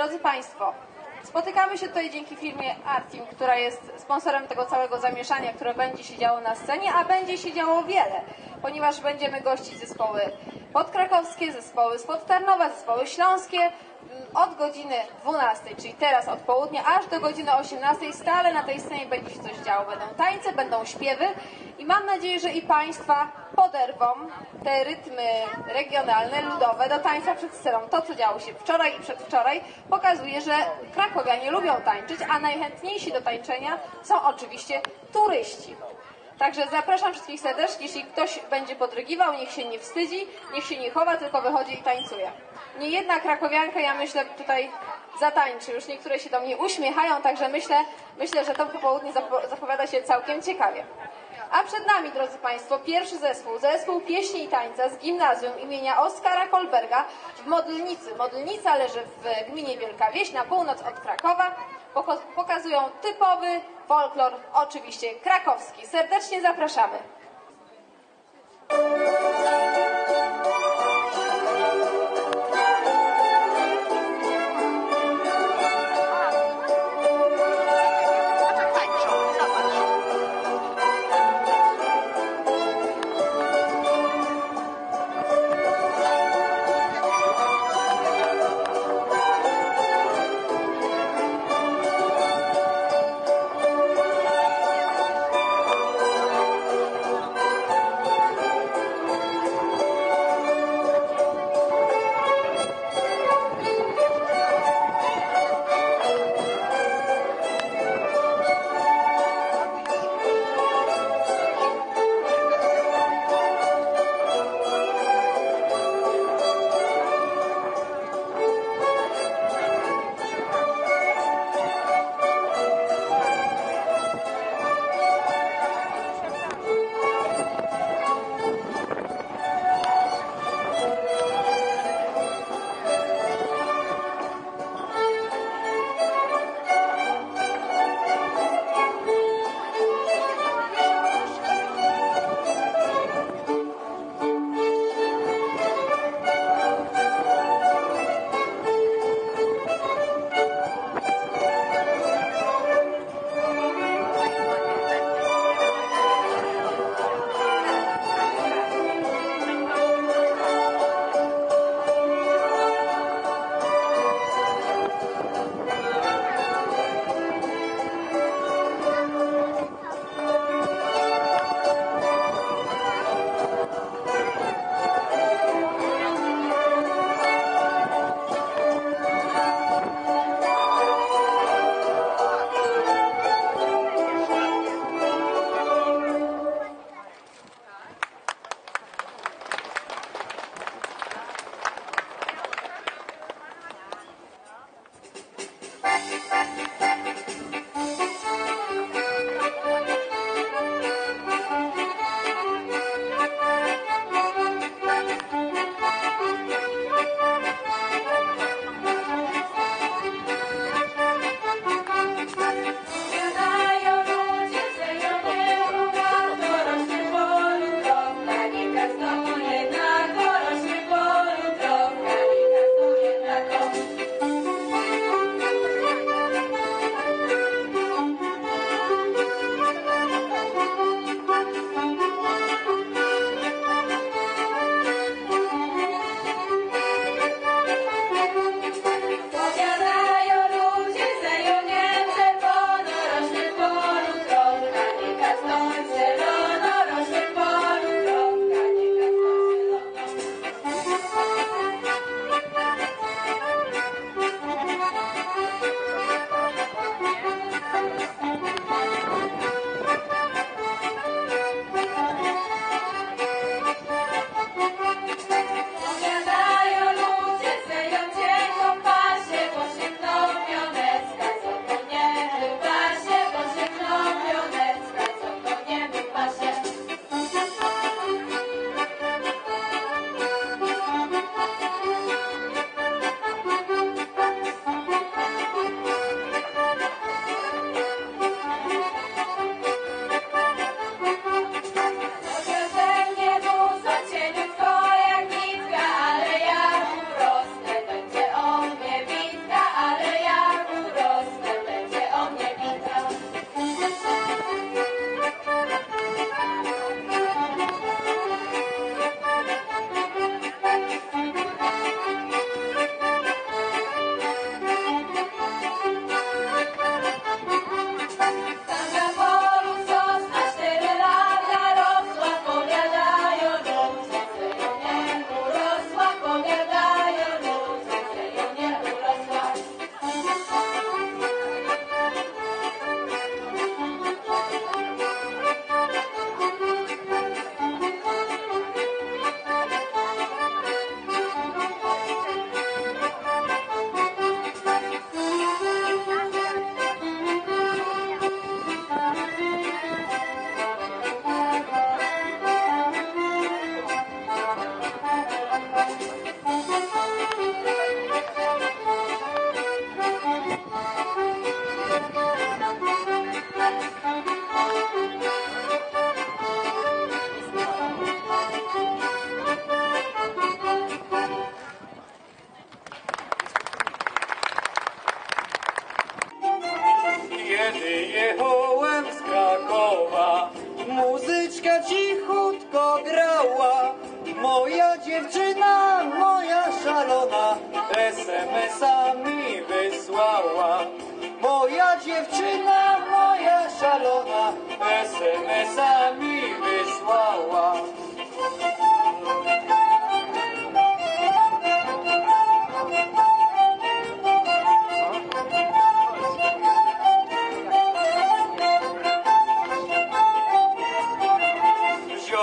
Drodzy Państwo, spotykamy się tutaj dzięki firmie Artim, która jest sponsorem tego całego zamieszania, które będzie się działo na scenie, a będzie się działo wiele, ponieważ będziemy gościć zespoły podkrakowskie, zespoły z Podtarnowa, zespoły śląskie, od godziny 12, czyli teraz od południa, aż do godziny 18 stale na tej scenie będzie się coś działo. Będą tańce, będą śpiewy i mam nadzieję, że i Państwa poderwą te rytmy regionalne, ludowe do tańca przed sceną. To, co działo się wczoraj i przedwczoraj, pokazuje, że krakowianie lubią tańczyć, a najchętniejsi do tańczenia są oczywiście turyści. Także zapraszam wszystkich serdecznie, jeśli ktoś będzie podrygiwał, niech się nie wstydzi, niech się nie chowa, tylko wychodzi i tańcuje. Nie jedna krakowianka, ja myślę, tutaj zatańczy. Już niektóre się do mnie uśmiechają, także myślę, myślę że to popołudnie zapo- zapowiada się całkiem ciekawie. A przed nami, drodzy Państwo, pierwszy zespół, zespół pieśni i tańca z gimnazjum imienia Oskara Kolberga w Modlnicy. Modlnica leży w gminie Wielka Wieś na północ od Krakowa. Pokazują typowy folklor, oczywiście krakowski. Serdecznie zapraszamy.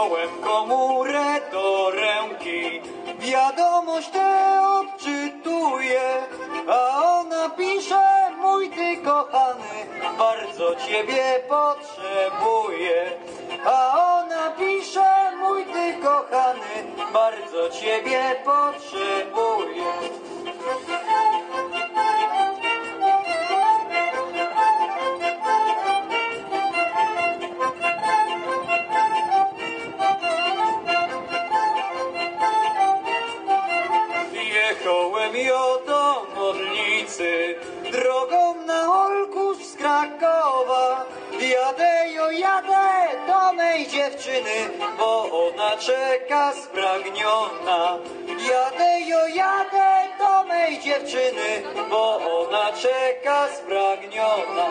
Wziąłem komórę do ręki, wiadomość tę odczytuję, a ona pisze, mój ty kochany, bardzo ciebie potrzebuję. A ona pisze, mój ty kochany, bardzo ciebie potrzebuję. Dziewczyny, bo ona czeka spragniona. Jadę jo, jadę do mej dziewczyny, bo ona czeka spragniona.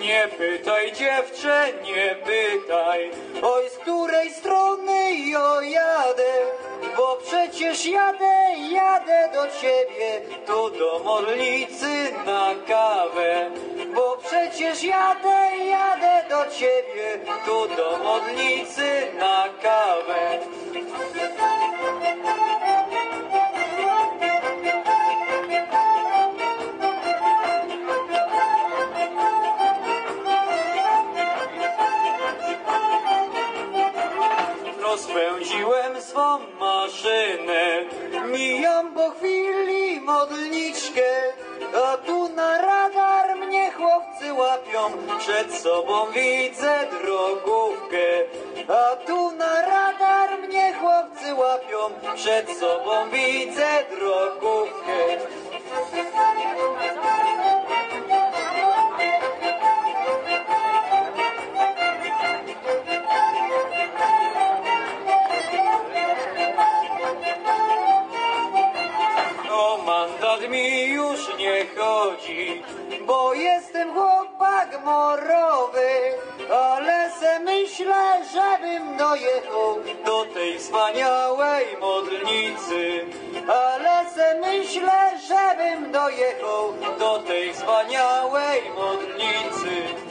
Nie pytaj dziewczę, nie pytaj, oj przecież jadę, jadę do ciebie, tu do modlicy na kawę. Bo przecież jadę, jadę do ciebie, tu do modlicy na kawę. Sobą widzę drogówkę. A tu na radar mnie chłopcy łapią, przed sobą widzę drogówkę. O mandat mi już nie chodzi, bo jestem chłopak morowy, ale se myślę, żebym dojechał do tej wspaniałej modlnicy. Ale se myślę, żebym dojechał do tej wspaniałej modlnicy.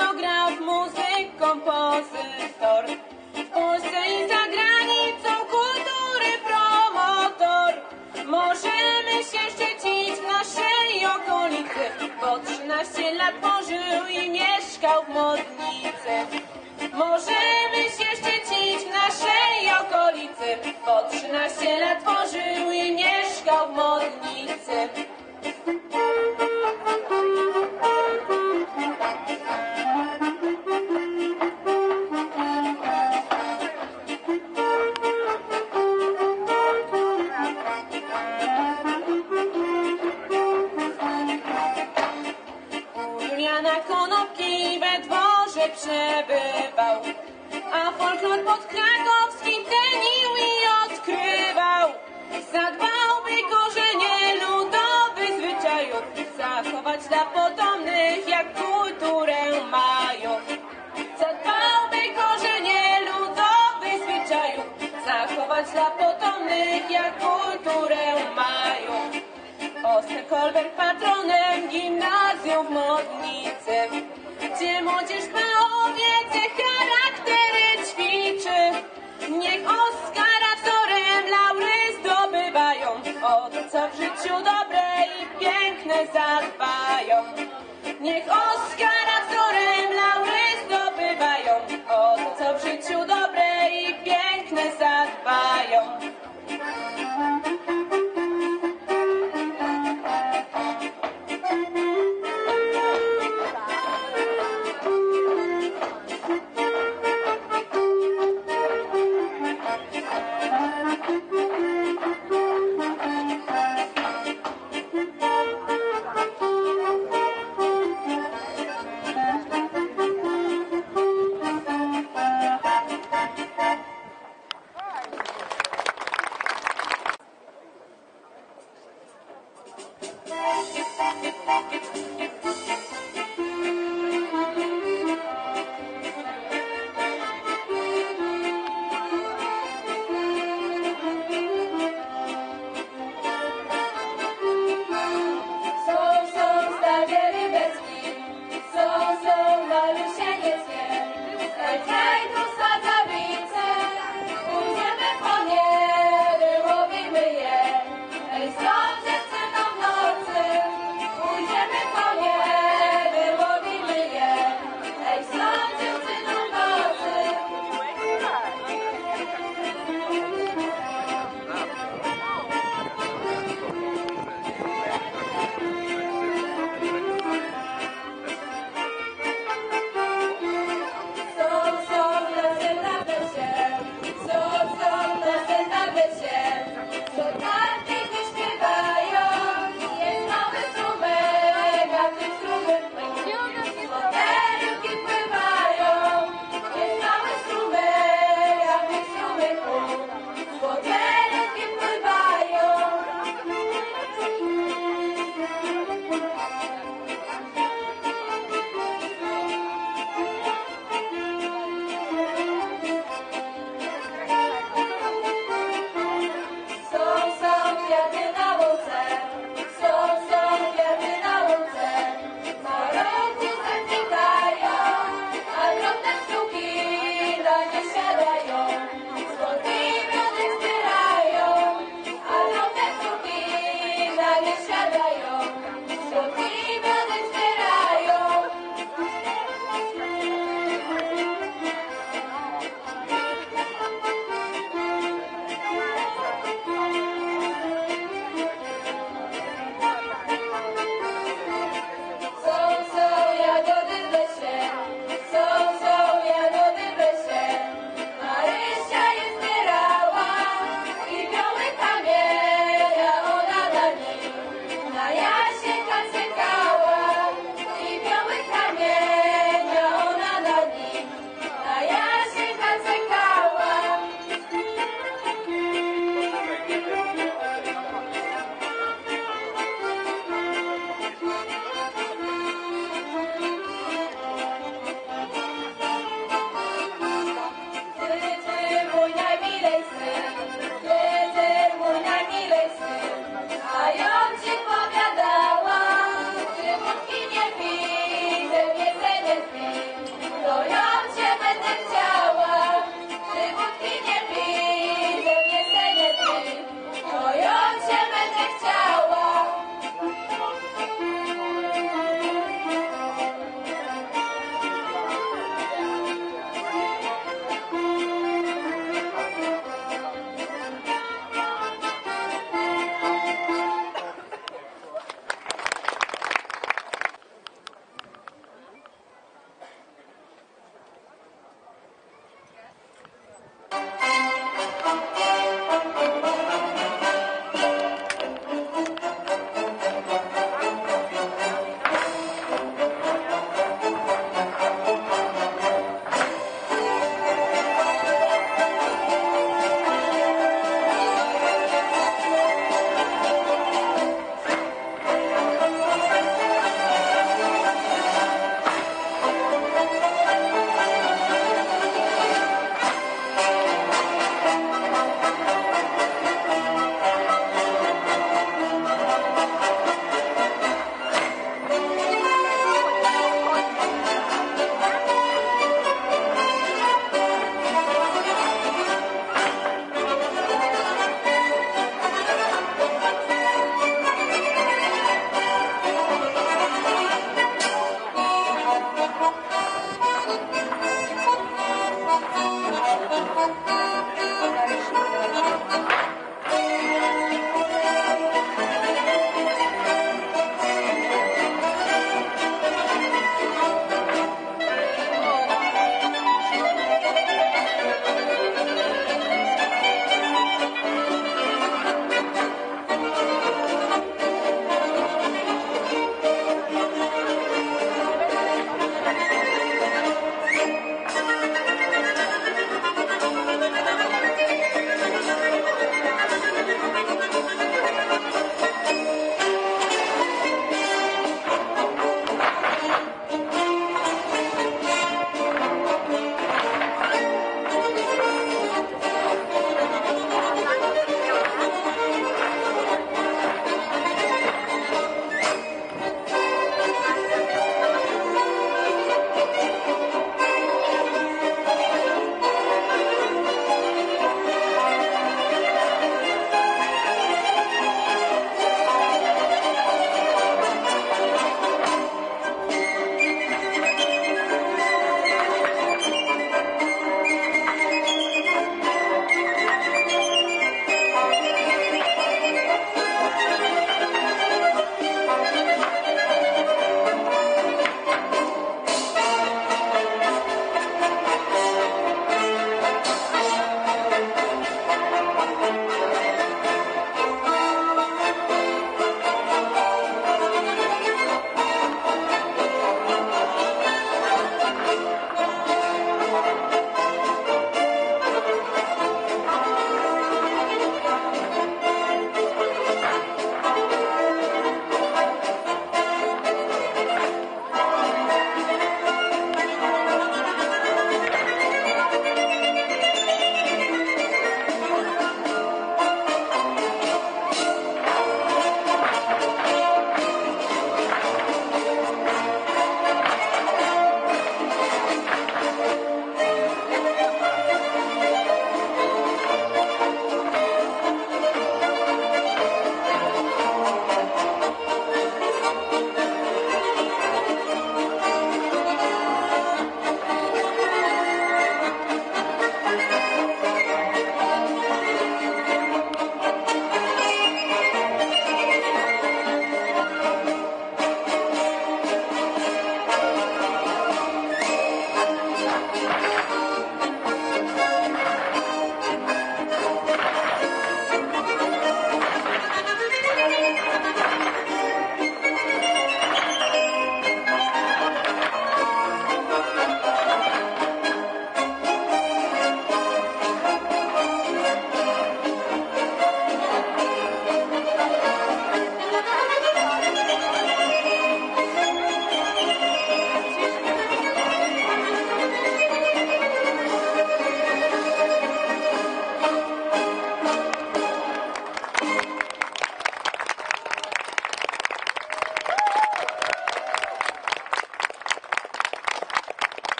Etnograf, muzyk, kompozytor. W Polsce i za granicą kultury promotor. Możemy się szczycić w naszej okolicy, bo 13 lat pożył i mieszkał w Modlicy. Możemy się szczycić w naszej okolicy, bo 13 lat pożył i mieszkał w Modlicy. Przebywał, a folklor pod krakowskim cenił i odkrywał. Zadbał, by korzenie ludowych zwyczajów zachować dla potomnych, jak kulturę mają. Zadbał, by korzenie ludowych zwyczajów zachować dla potomnych, jak kulturę mają. Oskar Kolberg patronem gimnazjum w Modlicy, gdzie młodzież ma Niech Oskara wzorem laury zdobywają, o to co w życiu dobre i piękne zadbają.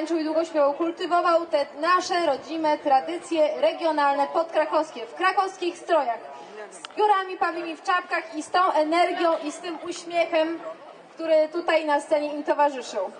Tańczył i długo śpiewał. Kultywował te nasze rodzime tradycje regionalne podkrakowskie, w krakowskich strojach. Z piórami pawimi w czapkach i z tą energią i z tym uśmiechem, który tutaj na scenie im towarzyszył.